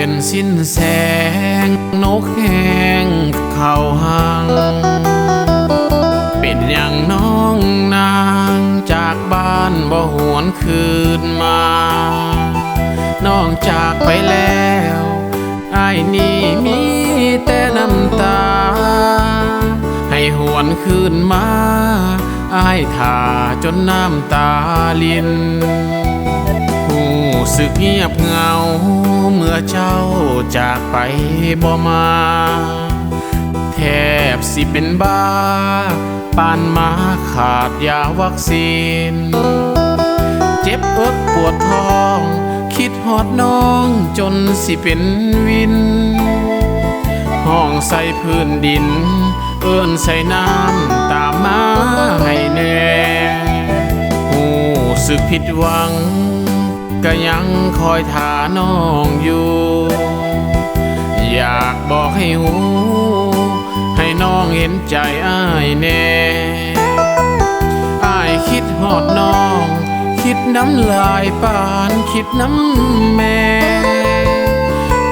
เป็นสิ้นแสง นกแหงเข้าหัง เป็นอย่างน้องนางจากบ้านบ่หวนคืนมา น้องจากไปแล้วไอ้นี่มีแต่น้ำตา ให้หวนคืนมาไอ้ายท่าจนน้ำตาลิน สึกเงียบเหงา เมื่อเจ้าจากไปบ่มา แทบสิเป็นบ้าปานมาขาดยาวัคซีน เจ็บเอิกปวดท้อง คิดหอดน้องจนสิเป็นวิน ห้องใส่พื้นดิน เอื้อนใส่น้ำตามมาให้แน่หูสึกผิดหวัง ก็ยังคอยทาน้องอยู่ อยากบอกให้หู ให้น้องเห็นใจอ้ายแน่อ้ายคิดหอดน้อง คิดน้ำลายปานคิดน้ำแม่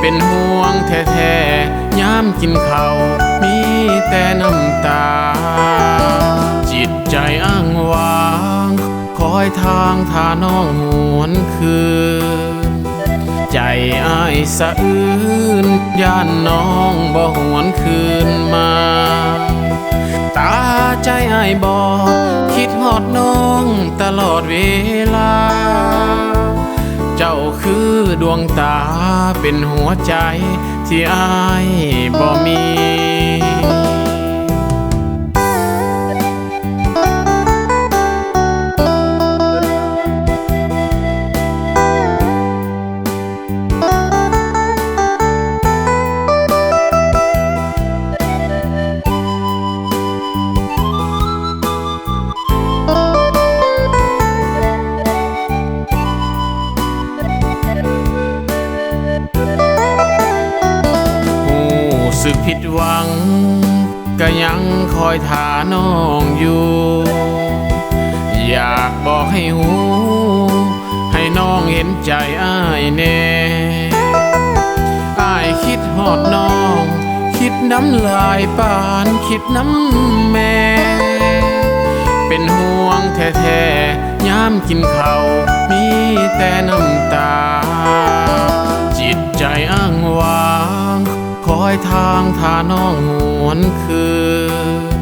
เป็นห่วงแท้ๆย้ำกินข้าวมีแต่น้ำตา จิตใจอ้างว้าง อยทางทาน้องหวนคืน ใจอ้ายสะอื้นย่านน้องบ่หวนคืนมา ตาใจอ้ายบอกคิดหอดน้องตลอดเวลา เจ้าคือดวงตาเป็นหัวใจที่อ้ายบ่มี สึกผิดหวัง ก็ยังคอยทาน้องอยู่ อยากบอกให้หู ให้น้องเห็นใจอ้ายแน่อ้ายคิดหอดน้อง คิดน้ำลายปานคิดน้ำแม่ เป็นห่วงแท้ๆย้ำกินข้าวมีแต่น้ำตา คอยทางทาน้องหวนคื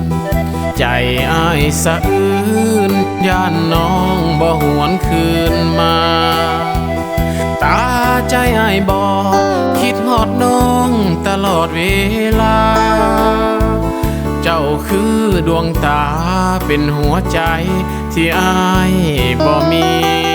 น ใจอ้ายสะอื้นย่านน้องบ่หวนคืนมา ตาใจอ้ายบอกคิดหอดน้องตลอดเวลา เจ้าคือดวงตาเป็นหัวใจที่อ้ายบ่มี